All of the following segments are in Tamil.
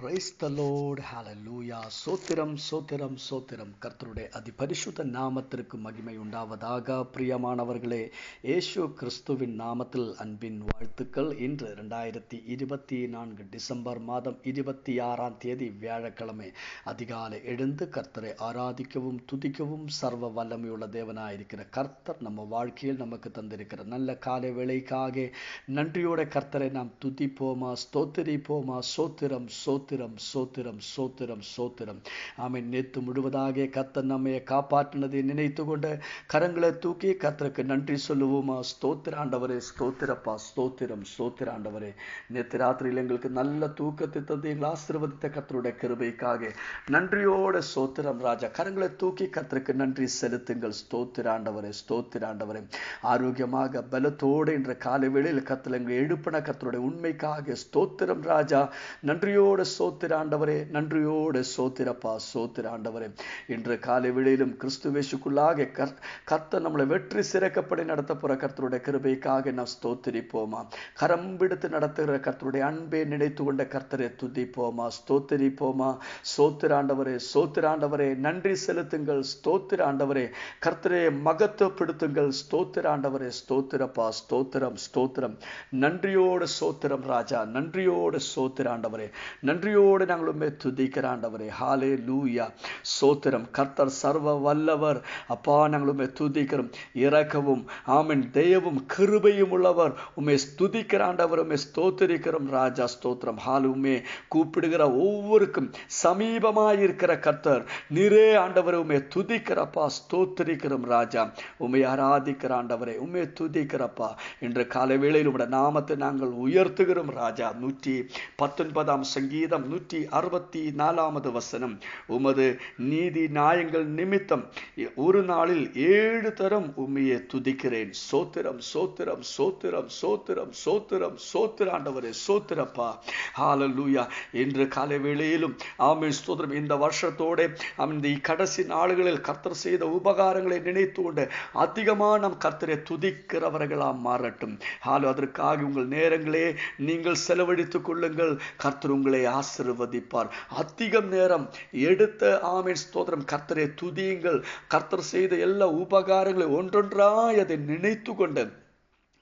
பிரைஸ் த லோட் ஹலலூயா சோத்திரம் சோத்திரம் சோத்திரம் கர்த்தருடைய அதிபரிசுத்த நாமத்திற்கு மகிமை உண்டாவதாக. பிரியமானவர்களே ஏசு கிறிஸ்துவின் நாமத்தில் அன்பின் வாழ்த்துக்கள். இன்று ரெண்டாயிரத்தி இருபத்தி நான்கு டிசம்பர் மாதம் இருபத்தி ஆறாம் தேதி வியாழக்கிழமை அதிகாலை எழுந்து கர்த்தரை ஆராதிக்கவும் துதிக்கவும் சர்வ வல்லமையுள்ள தேவனாயிருக்கிற கர்த்தர் நம்ம வாழ்க்கையில் நமக்கு தந்திருக்கிற நல்ல காலை வேலைக்காக நன்றியோட கர்த்தரை நாம் துதிப்போமா ஸ்தோத்திரிப்போமா? சோத்திரம் சோத் சோத்திரம் சோத்திரம் சோத்திரம் சோத்திரம். ஆமை நேத்து முழுவதாக கர்த்தர் நம்மை காப்பாற்றினதை நினைத்து கொண்டு கரங்களை தூக்கி கத்தருக்கு நன்றி சொல்லுவோமா? ஸ்தோத்திர ஆண்டவரே ஸ்தோத்திரப்பா ஸ்தோத்திரம் ஸ்தோத்திர ஆண்டவரே. நேத்து ராத்திரியில் எங்களுக்கு நல்ல தூக்கத்தை தந்து எங்களை ஆசீர்வதித்த கத்தருடைய கிருபைக்காக நன்றியோட ஸ்தோத்திரம் ராஜா. கரங்களை தூக்கி கத்தருக்கு நன்றி செலுத்துங்கள். ஸ்தோத்திர ஆண்டவரே ஸ்தோத்திர ஆண்டவரே. ஆரோக்கியமாக பலத்தோடு என்ற காலை வேளையில் கர்த்தர் எங்களை எழுப்பின கத்தருடைய உண்மைக்காக ஸ்தோத்திரம் ராஜா. நன்றியோட சோத்திர ஆண்டவரே நன்றியோடு சோத்திரப்பா சோத்திர ஆண்டவரே இன்று காலை வேளையிலும் கிறிஸ்துவேசுக்குள்ளாக கர் கர்த்தர் நம்மளை வெற்றி சிறக்கப்படி நடத்த போற கர்த்தருடைய கிருபைக்காக நாம் ஸ்தோத்திரிப்போமா? கரம் பிடித்து நடத்துகிற கர்த்தருடைய அன்பை நினைத்து கொண்ட கர்த்தரை துதிப்போமா? ஸ்தோத்திரிப்போமா? சோத்திர ஆண்டவரே சோத்திர ஆண்டவரே நன்றி செலுத்துங்கள். ஸ்தோத்திர ஆண்டவரே கர்த்தரை மகத்துவப்படுத்துங்கள். ஸ்தோத்திர ஆண்டவரே ஸ்தோத்திரப்பா ஸ்தோத்திரம் ஸ்தோத்திரம். நன்றியோடு சோத்திரம் ராஜா நன்றியோடு சோத்திர ஆண்டவரே நன்றியோடு நாங்கள் உண்மை துதிக்கிற ஆண்டவரே. ஹாலே லூயா சோத்திரம். கர்த்தர் சர்வ வல்லவர் அப்பா நாங்கள் உண்மை துதிக்கிறோம். இறக்கவும் ஆமின் தெய்வம் கிருபையும் உள்ளவர். உண்மை ஸ்துதிக்கிற ஆண்டவர். உண்மை ஸ்தோத்திரிக்கிறோம். ராஜா ஸ்தோத்திரம். ஹால் உண்மை கூப்பிடுகிற ஒவ்வொருக்கும் சமீபமாயிருக்கிற கர்த்தர். நிறே ஆண்டவர் உண்மை துதிக்கிறப்பா ஸ்தோத்திரிக்கிறோம் ராஜா. உண்மை ஆராதிக்கிற ஆண்டவரை. உண்மை துதிக்கிறப்பா இன்று காலை வேளையில் உடைய நாமத்தை நாங்கள் உயர்த்துகிறோம் ராஜா. நூற்றி பத்தொன்பதாம் சங்கீதம் நூற்றி அறுபத்தி நாலாவது வசனம். உமது நீதி நியாயங்கள் நிமித்தம் ஒரு நாளில் ஏழு தரம் உண்மையை துதிக்கிறேன். சோத்திரம் சோத்திரம் சோத்திரம் சோத்திரம் சோத்திரம் சோத்திர ஆண்டவரே சோத்திரப்பா. ஹாலலூயா இன்று காலை வேளையிலும் ஆமே ஸ்தோத்திரம். இந்த வருஷத்தோட இந்த கடைசி நாடுகளில் கர்த்தர் செய்த உபகாரங்களை நினைத்து கொண்டு அதிகமாக நம் கர்த்தரை துதிக்கிறவர்களாக மாறட்டும். ஹாலோ அதற்காக உங்கள் நேரங்களே நீங்கள் செலவழித்துக் கொள்ளுங்கள். கர்த்தர் உங்களை ஆசை ஆசிர்வதிப்பார். அதிகம் நேரம் எடுத்த ஆமீன் ஸ்தோத்திரம். கர்த்தரை துதியுங்கள். கர்த்தர் செய்த எல்லா உபகாரங்களை ஒன்றொன்றாய் அதை நினைத்து கொண்டு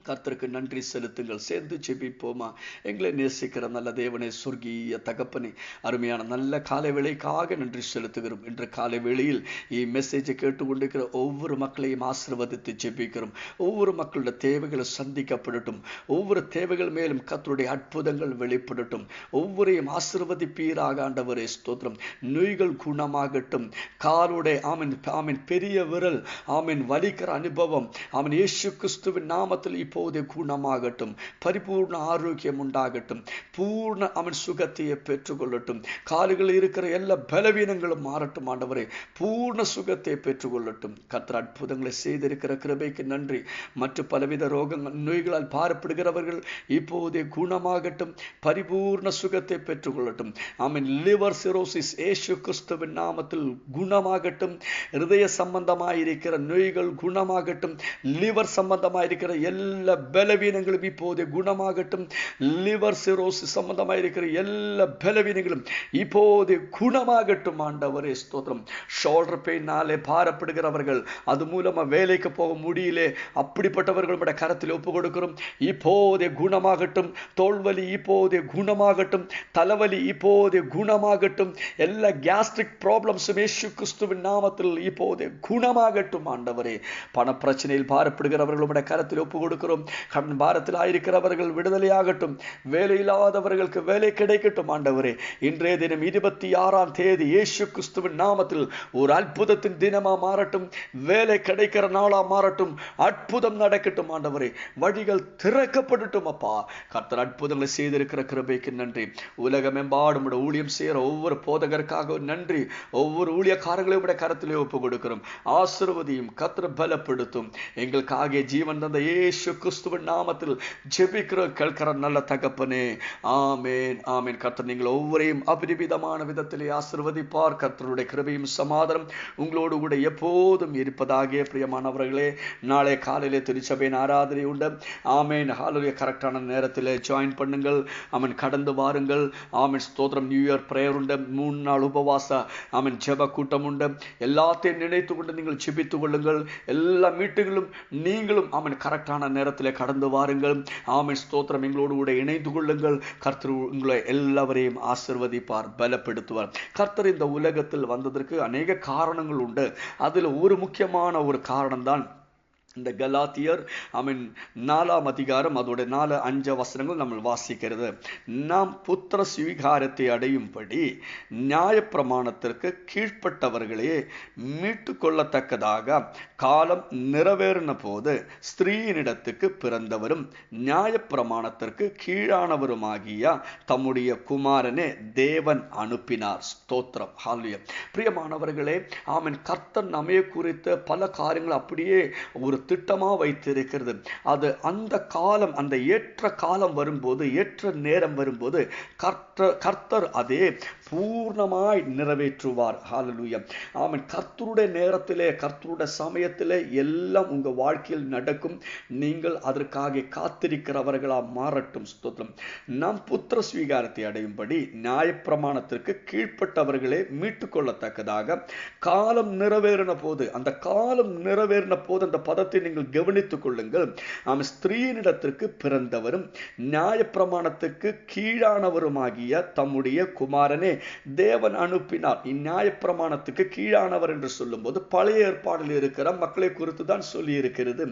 கர்த்தருக்கு நன்றி செலுத்துங்கள். சேர்ந்து ஜெபிப்போமா? எங்களை நேசிக்கிற நல்ல தேவனே சொர்க்கிய தகப்பனே அருமையான நல்ல காலை வேளைக்காக நன்றி செலுத்துகிறோம். இன்று காலை வேளையில் இம்மெசேஜை கேட்டுக்கொண்டிருக்கிற ஒவ்வொரு மக்களையும் ஆசிர்வதித்து ஜெபிக்கிறோம். ஒவ்வொரு மக்களுடைய தேவைகளை சந்திக்கப்படட்டும். ஒவ்வொரு தேவைகள் மேலும் கத்தருடைய அற்புதங்கள் வெளிப்படட்டும். ஒவ்வொரையும் ஆசிர்வதிப்பீராக ஆண்டவரே ஸ்தோத்திரம். நோய்கள் குணமாகட்டும். காலுடைய ஆமின் ஆமின் பெரிய விரல் ஆமின் வலிக்கிற அனுபவம். அவன் இயேசு கிறிஸ்துவின் நாமத்தில் இப்போ போதை குணமாகட்டும் பரிபூர்ண ஆரோக்கியம் உண்டாகட்டும். பூர்ண அவன் சுகத்தையே பெற்றுக்கொள்ளட்டும். கால்களில் இருக்கிற எல்லா பலவீனங்களும் மாறட்டும் ஆண்டவரே. பூர்ண சுகத்தை பெற்றுக்கொள்ளட்டும். கத்திர அற்புதங்களை செய்திருக்கிற கிருபைக்கு நன்றி. மற்ற பலவித ரோகங்கள் நோய்களால் பாரப்படுகிறவர்கள் இப்போதே குணமாகட்டும். பரிபூர்ண சுகத்தை பெற்றுக்கொள்ளட்டும். ஆமீன். லிவர் சிரோசிஸ் ஏசு கிறிஸ்துவின் நாமத்தில் குணமாகட்டும். இருதய சம்பந்தமாயிருக்கிற நோய்கள் குணமாகட்டும். லிவர் சம்பந்தமாயிருக்கிற எல்லா எல்லா பலவீனங்களும் இப்போது குணமாகட்டும். லிவர் சிரோஸ் சம்பந்தமாயிருக்கிற எல்லா பலவீனங்களும் இப்போது குணமாகட்டும். ஆண்டவரே ஸ்தோத்திரம். ஷோல்டர் பெயினாலே பாரப்படுகிறவர்கள் அது மூலமாக வேலைக்கு போக முடியல. அப்படிப்பட்டவர்களுடைய கரத்தில் ஒப்பு கொடுக்கிறோம். இப்போதே குணமாகட்டும். தோல்வலி இப்போதே குணமாகட்டும். தலைவலி இப்போதே குணமாகட்டும். எல்லா கேஸ்ட்ரிக் ப்ராப்ளம்ஸும் ஏசு கிறிஸ்துவின் நாமத்தில் இப்போதே குணமாகட்டும். ஆண்டவரே பண பிரச்சனையில் பாரப்படுகிறவர்களுடைய கரத்தில் ஒப்பு கொடுக்கிறோம். ஆகட்டும். கடன் பாரத்தில் ஆயிருக்கிறவர்கள் விடுதலையாகட்டும். வேலை இல்லாதவர்களுக்கு வேலை கிடைக்கட்டும் ஆண்டவரே. இன்றைய தினம் இருபத்தி ஆறாம் தேதி இயேசு கிறிஸ்துவின் நாமத்தில் ஒரு அற்புதத்தின் தினமா மாறட்டும். வேலை கிடைக்கிற நாளா மாறட்டும். அற்புதம் நடக்கட்டும் ஆண்டவரே. வழிகள் திறக்கப்படட்டும் அப்பா. கர்த்தர் அற்புதங்களை செய்திருக்கிற கிருபைக்கு நன்றி. உலகம் எம்பாடும் ஊழியம் செய்கிற ஒவ்வொரு போதகருக்காக நன்றி. ஒவ்வொரு ஊழியக்காரங்களையும் விட கரத்திலே ஒப்பு கொடுக்கிறோம் ஆசிர்வதியும் கத்திர பலப்படுத்தும். எங்களுக்காக ஜீவன் தந்த இயேசு கிறிஸ்துவின் நாமத்தில் ஜெபிக்கிற கேட்கிற நல்ல தகப்பனே. ஆமேன் ஆமேன். கர்த்தர் நீங்கள் ஒவ்வொரையும் அபரிவிதமான விதத்திலே ஆசிர்வதிப்பார். கர்த்தருடைய கிருபையும் சமாதானம் உங்களோடு கூட எப்போதும் இருப்பதாக பிரியமானவர்களே நாளை காலையிலே திருச்சபையின் ஆராதனை உண்டு. ஆமேன். ஹாலுடைய கரெக்டான நேரத்தில் ஜாயின் பண்ணுங்கள். அவன் கடந்து வாருங்கள். ஆமன். ஸ்தோத்திரம். நியூ இயர் ப்ரேயர் உண்டு. மூணு நாள் உபவாச அவன் ஜெப கூட்டம் உண்டு. எல்லாத்தையும் நினைத்து கொண்டு நீங்கள் ஜெபித்துக் கொள்ளுங்கள். எல்லா மீட்டுகளும் நீங்களும் அவன் கரெக்டான நேரம் நேரத்தில் கடந்து வாருங்கள். ஆமின். ஸ்தோத்திரம். எங்களோடு கூட இணைந்து கொள்ளுங்கள். கர்த்தர் உங்களை எல்லாவரையும் ஆசிர்வதிப்பார் பலப்படுத்துவார். கர்த்தர் இந்த உலகத்தில் வந்ததற்கு அநேக காரணங்கள் உண்டு. அதில் ஒரு முக்கியமான ஒரு காரணம் தான் இந்த கலாத்தியர் ஐ மீன் நாலாம் அதிகாரம் அதோட நாலு அஞ்சு வசனங்கள் நம்ம வாசிக்கிறது. நாம் புத்திர சுவீகாரத்தை அடையும்படி நியாயப்பிரமாணத்திற்கு கீழ்ப்பட்டவர்களே மீட்டு கொள்ளத்தக்கதாக காலம் நிறைவேறின போது ஸ்திரீயினிடத்துக்கு பிறந்தவரும் நியாயப்பிரமாணத்திற்கு கீழானவருமாகிய தம்முடைய குமாரனே தேவன் அனுப்பினார். ஸ்தோத்திரம். ஹாலியம் பிரியமானவர்களே ஆமன் கர்த்தன் நம்மை குறித்த பல காரியங்கள் அப்படியே ஒரு திட்டமாக வைத்திருக்கிறது. அது அந்த காலம் அந்த ஏற்ற காலம் வரும்போது ஏற்ற நேரம் வரும்போது கர்த்த கர்த்தர் அதே பூர்ணமாய் நிறைவேற்றுவார். ஹாலலூயம் ஆமன். கர்த்தருடைய நேரத்திலே கர்த்தருடைய சமயத்திலே எல்லாம் உங்கள் வாழ்க்கையில் நடக்கும். நீங்கள் அதற்காக காத்திருக்கிறவர்களாக மாறட்டும். ஸ்தோத்திரம். நாம் புத்திர ஸ்வீகாரத்தை அடையும்படி நியாயப்பிரமாணத்திற்கு கீழ்ப்பட்டவர்களே மீட்டுக்கொள்ளத்தக்கதாக காலம் நிறைவேறின போது அந்த காலம் நிறைவேறின போது அந்த பதத்தை நீங்கள் கவனித்துக் கொள்ளுங்கள். நாம் ஸ்திரீனிடத்திற்கு பிறந்தவரும் நியாயப்பிரமாணத்துக்கு கீழானவருமாகிய தம்முடைய குமாரனே தேவன் அனுப்பினார். இந்நியாயப்பிரமாணத்துக்கு கீழானவர் என்று சொல்லும்போது பழைய ஏற்பாடில் இருக்கிற மக்களை குறித்து தான் சொல்லி இருக்கிறது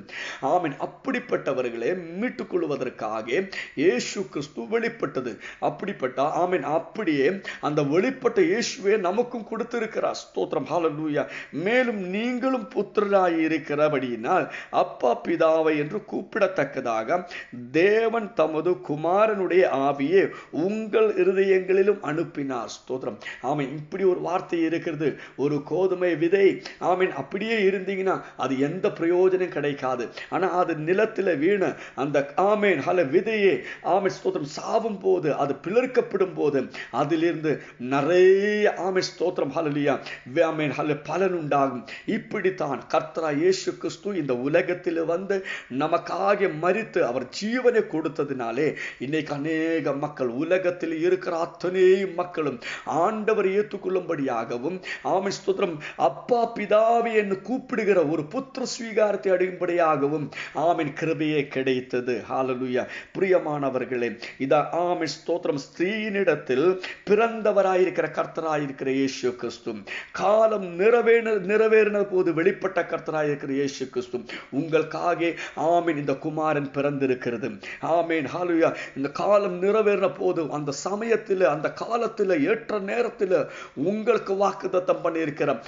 ஆமீன். அப்படிப்பட்டவர்களை மீட்டுக் கொள்வதற்காக இயேசு கிறிஸ்து வெளிப்பட்டது. அப்படிப்பட்ட ஆமீன் அப்படியே அந்த வெளிப்பட்ட இயேசுவே நமக்கும் கொடுத்திருக்கிறார். ஸ்தோத்திரம். ஹாலலூயா மேலும் நீங்களும் புத்திரராய் இருக்கிறபடியினால் அப்பா பிதாவை என்று கூப்பிடத்தக்கதாக தேவன் தமது குமாரனுடைய ஆவியை உங்கள் இருதயங்களிலும் அனுப்பினார். ஸ்தோத்திரம். ஆமீன். இப்படி ஒரு வார்த்தை இருக்கிறது. ஒரு கோதுமை விதை. ஆமீன். அப்படியே இருந்தீங்கன்னா அது எந்த பிரயோஜனம் கிடைக்காது. ஆனால் அது நிலத்தில் வீண. அந்த ஆமீன். ஹல விதையே. ஆமீன். ஸ்தோத்திரம். சாவும் போது அது பிளர்க்கப்படும் போது அதிலிருந்து நிறைய ஆமீன். ஸ்தோத்திரம். ஹலலியா ஆமீன். ஹல பலன் உண்டாகும். இப்படித்தான் கர்த்தரா இயேசு கிறிஸ்து இந்த உலகத்தில் வந்து நமக்காக மறித்து அவர் ஜீவனை கொடுத்ததினாலே இன்னைக்கு அநேக மக்கள் உலகத்தில் இருக்கிற அத்தனை மக்களும் ஆண்டவர் ஏற்றுக்கொள்ளும்படியாகவும் ஆமிஸ்தோத்திரம் அப்பா பிதாவி என்று கூப்பிடுகிற ஒரு புத்திர ஸ்வீகாரத்தை அடையும்படியாகவும் ஆமின் கிருபையே கிடைத்தது. ஹாலலுயா பிரியமானவர்களே இதா ஆமை ஸ்தோத்திரம். ஸ்திரீனிடத்தில் பிறந்தவராயிருக்கிற கர்த்தராயிருக்கிற இயேசு கிறிஸ்து. காலம் நிறைவேற நிறைவேறின போது வெளிப்பட்ட கர்த்தராயிருக்கிற இயேசு கிறிஸ்து. உங்களுக்காக ஆமீன். இந்த குமாரன் பிறந்திருக்கிறது. ஆமீன். ஹாலுயா இந்த காலம் நிறைவேறின போது அந்த சமயத்தில் அந்த காலத்தில் ஏற்ற நேரத்தில் உங்களுக்கு வாக்குதத்தம் பண்ணியிருக்கிற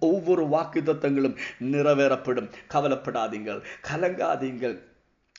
ஒவ்வொரு வாக்குதத்தங்களும் நிறைவேறப்படும். கவலைப்படாதீங்கள். கலங்காதீங்கள்.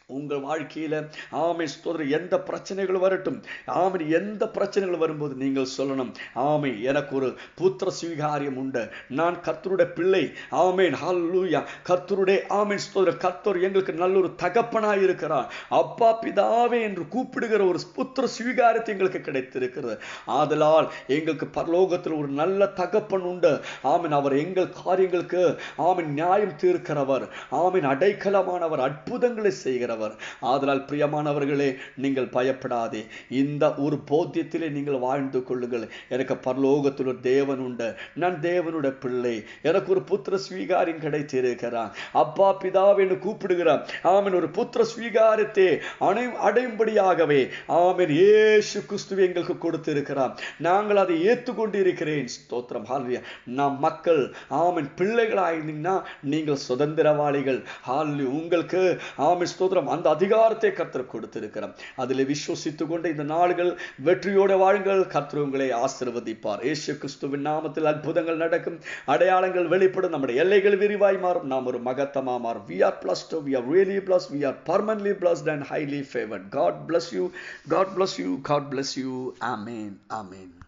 உங்கள் வாழ்க்கையில ஆமை ஸ்தோத்திரம் எந்த பிரச்சனைகள் வரட்டும். ஆமை எந்த பிரச்சனைகள் வரும்போது நீங்கள் சொல்லணும் ஆமை எனக்கு ஒரு புத்திர ஸ்வீகாரியம் உண்டு. நான் கர்த்தருடைய பிள்ளை ஆமேன் ஹல்லூயா கர்த்தருடைய ஆமேன் ஸ்தோத்திரம் கர்த்தர் எங்களுக்கு நல்ல ஒரு தகப்பனாக இருக்கிறார். அப்பா பிதாவே என்று கூப்பிடுகிற ஒரு புத்திர ஸ்வீகாரத்தை எங்களுக்கு கிடைத்திருக்கிறது. ஆதலால் எங்களுக்கு பரலோகத்தில் ஒரு நல்ல தகப்பன் உண்டு. ஆமீன் அவர் எங்கள் காரியங்களுக்கு ஆமீன் நியாயம் தீர்க்கிறவர். ஆமீன் அடைக்கலமானவர் அற்புதங்களை செய்கிறவர். ஆதலால் பிரியமானவர்களே நீங்கள் பயப்படாதே. இந்த ஒரு போத்தியத்திலே நீங்கள் வாழ்ந்து கொள்ளுங்கள். எனக்கு பரலோகத்தில் ஒரு தேவன் உண்டு. நான் தேவனுடைய பிள்ளை. எனக்கு ஒரு புத்திர ஸ்வீகாரியம் கிடைத்திருக்கிறான். அப்பா பிதாவின்னு கூப்பிடுகிறான் ஆமன் ஒரு புத்திர ஸ்வீகாரத்தை அணை அடையும்படியாகவே ஆமன் ஏசு கிறிஸ்துவை எங்களுக்கு கொடுத்திருக்கிறான் நாங்கள் அதை ஏற்றுக்கொண்டு இருக்கிறேன் ஸ்தோத்திரம் ஹால்வியா நாம் மக்கள் ஆமீன் பிள்ளைகளாயிருந்தீங்கன்னா நீங்கள் சுதந்திரவாளிகள். ஹாலி உங்களுக்கு ஆமன் ஸ்தோத்திரம். அந்த அதிகாரத்தை கர்த்தர் கொடுத்திருக்கிறோம். அதில் விசுவசித்துக் கொண்டு இந்த நாள்கள் வெற்றியோடு வாழுங்கள். கர்த்தர் உங்களை ஆசிர்வதிப்பார். ஏசு கிறிஸ்துவின் நாமத்தில் அற்புதங்கள் நடக்கும். அடையாளங்கள் வெளிப்படும். நம்முடைய எல்லைகள் விரிவாய் மாறும். நாம் ஒரு மகத்தமா மாறும். We are blessed too we are really blessed we are permanently blessed and highly favoured God bless you God bless you God bless you amen amen